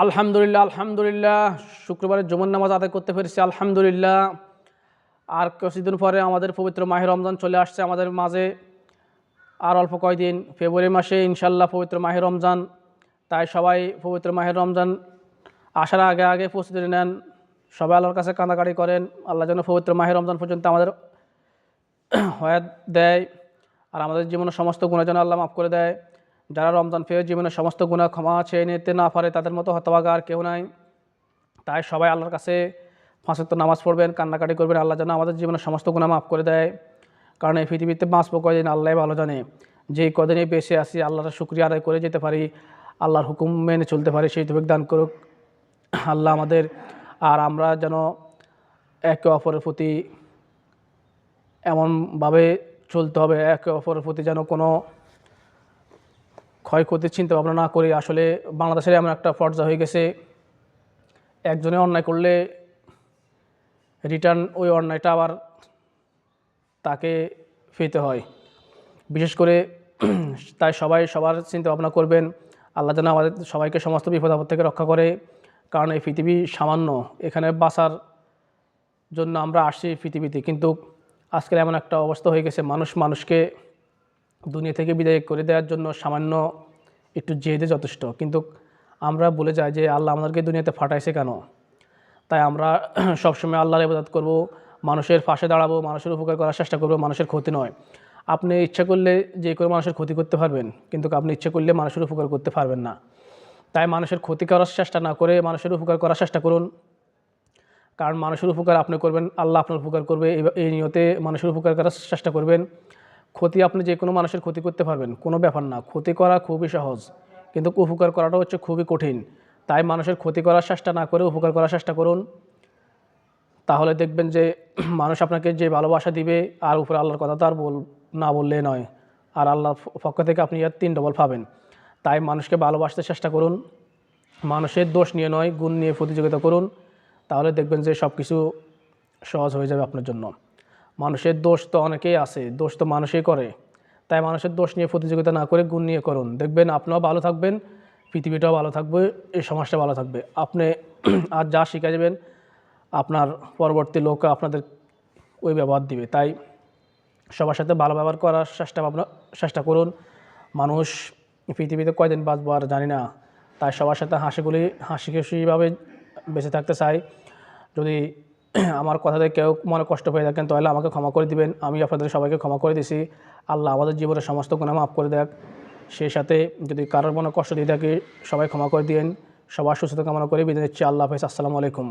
আলহামদুলিল্লাহ আলহামদুলিল্লাহ, শুক্রবারের জমন নামাজ আদায় করতে পেরেছি, আলহামদুলিল্লাহ। আর কিছুদিন পরে আমাদের পবিত্র মাহে রমজান চলে আসছে আমাদের মাঝে। আর অল্প কয়দিন, ফেব্রুয়ারি মাসে ইনশাল্লাহ পবিত্র মাহে রমজান। তাই সবাই পবিত্র মাহে রমজান আসার আগে আগে প্রস্তুতি নেন। সবাই আল্লাহর কাছে কাঁদাকাড়ি করেন। আল্লাহ যেন পবিত্র মাহে রমজান পর্যন্ত আমাদের হয়াত দেয়। আর আমাদের জীবনের সমস্ত গুণা যেন আল্লাহ মাফ করে দেয়। যারা রমজান পেয়ে জীবনের সমস্ত গুণা ক্ষমা চেয়ে নিতে না পারে, তাদের মতো হতভাগা আর কেউ নাই। তাই সবাই আল্লাহর কাছে ফাঁসত্ব নামাজ পড়বেন, কান্নাকাটি করবেন। আল্লাহ যেন আমাদের জীবনের সমস্ত গুণা মাফ করে দেয়। কারণ এই পৃথিবীতে বাঁচবো কদিন আল্লাহ ভালো জানে। যে কদিনে বেঁচে আসি আল্লাহর শুক্রিয়া আদায় করে যেতে পারি, আল্লাহর হুকুম মেনে চলতে পারি, সেই তবিক দান করুক। আল্লাহ আমাদের আর আমরা যেন একে অপরের প্রতি এমনভাবে চলতে হবে, একে অপরের প্রতি যেন কোনো ক্ষয়ক্ষতির চিন্তা ভাবনা না করে আসলে বাংলাদেশের এমন একটা পর্যায়ে হয়ে গেছে, একজনে অন্যায় করলে রিটার্ন ওই অন্যায়টা আবার তাকে পেতে হয়। বিশেষ করে তাই সবাই সবার চিন্তা ভাবনা করবেন, আল্লাহ যেন আমাদের সবাইকে সমস্ত বিপদ আপদ থেকে রক্ষা করে, কারণ এই পৃথিবী সামান্য, এখানে বাঁচার জন্য আমরা আসছি পৃথিবীতে, কিন্তু আজকাল এমন একটা অবস্থা হয়ে গেছে, মানুষ মানুষকে দুনিয়া থেকে বিদায় করে দেওয়ার জন্য সামান্য একটু জেদে যথেষ্ট। কিন্তু আমরা বলে যাই যে আল্লাহ আমাদেরকে দুনিয়াতে ফাটাইছে কেন? তাই আমরা সবসময় আল্লাহর ইবাদত করব, মানুষের পাশে দাঁড়াবো, মানুষের উপকার করার চেষ্টা করব, মানুষের ক্ষতি নয়। আপনি ইচ্ছা করলে যে কোনো মানুষের ক্ষতি করতে পারবেন, কিন্তু আপনি ইচ্ছা করলে মানুষের উপকার করতে পারবেন না। তাই মানুষের ক্ষতি করার চেষ্টা না করে মানুষের উপকার করার চেষ্টা করুন। কারণ মানুষের উপকার আপনি করবেন, আল্লাহ আপনার উপকার করবে এই- এই নিয়তে মানুষের উপকার করার চেষ্টা করবেন। ক্ষতি আপনি যে কোনো মানুষের ক্ষতি করতে পারবেন, কোনো ব্যাপার না। ক্ষতি করা খুবই সহজ, কিন্তু উপকার করাটা হচ্ছে খুবই কঠিন। তাই মানুষের ক্ষতি করার চেষ্টা না করে উপকার করার চেষ্টা করুন। তাহলে দেখবেন যে মানুষ আপনাকে যে ভালোবাসা দিবে, আর উপরে আল্লাহর কথা তো আর বল, না বললে নয়। আর আল্লাহর পক্ষ থেকে আপনি আর তিন ডবল পাবেন। তাই মানুষকে ভালোবাসতে চেষ্টা করুন। মানুষের দোষ নিয়ে নয়, গুণ নিয়ে প্রতিযোগিতা করুন। তাহলে দেখবেন যে সব কিছু সহজ হয়ে যাবে আপনার জন্য। মানুষের দোষ তো অনেকেই আছে, দোষ তো মানুষই করে। তাই মানুষের দোষ নিয়ে প্রতিযোগিতা না করে গুণ নিয়ে করুন। দেখবেন আপনিও ভালো থাকবেন, পৃথিবীটাও ভালো থাকবে, এই সমাজটা ভালো থাকবে। আপনি আর যা শিখে যাবেন, আপনার পরবর্তী লোক আপনাদের ওই ব্যবহার দিবে। তাই সবার সাথে ভালো ব্যবহার করার চেষ্টা ভাবনা, চেষ্টা করুন। মানুষ পৃথিবীতে কয়দিন বাঁচবো আর জানি না। তাই সবার সাথে হাসিগুলি হাসি খুশিভাবে বেঁচে থাকতে চাই। যদি আমার কথাতে কেউ মনে কষ্ট পেয়ে থাকেন, তাহলে আমাকে ক্ষমা করে দিবেন। আমি আপনাদের সবাইকে ক্ষমা করে দিছি। আল্লাহ আমাদের জীবনের সমস্ত গুণা মাফ করে দেখ সেই সাথে যদি কারোর মনে কষ্ট দিয়ে থাকে, সবাই ক্ষমা করে দিন সবার সুস্থতা কামনা করে। বিদায় নিচ্ছি। আল্লাহ হাফিজ। আসসালামু আলাইকুম।